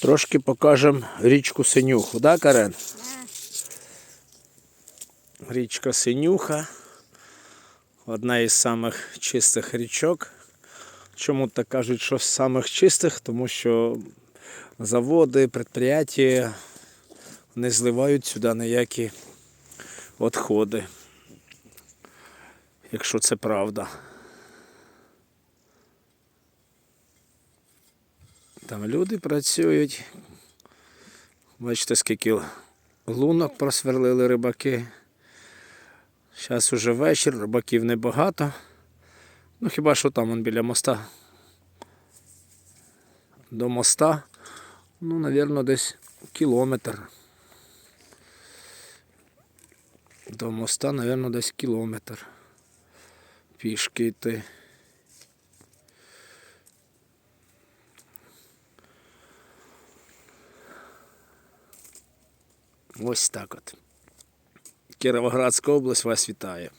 Трошки покажемо річку Синюху, да, Карен? Річка Синюха. Одна із самих чистих річок. Чому так кажуть, що з самих чистих? Тому що заводи, предприятия не зливають сюди ніякі відходи. Якщо це правда. Там люди працюють. Бачите, скільки лунок просверлили рибаки. Зараз уже вечір, рибаків небагато. Ну хіба що там он біля моста. До моста, ну, мабуть, десь кілометр. До моста, мабуть, десь кілометр. Пішки йти. Ось так от. Кіровоградська область вас вітає.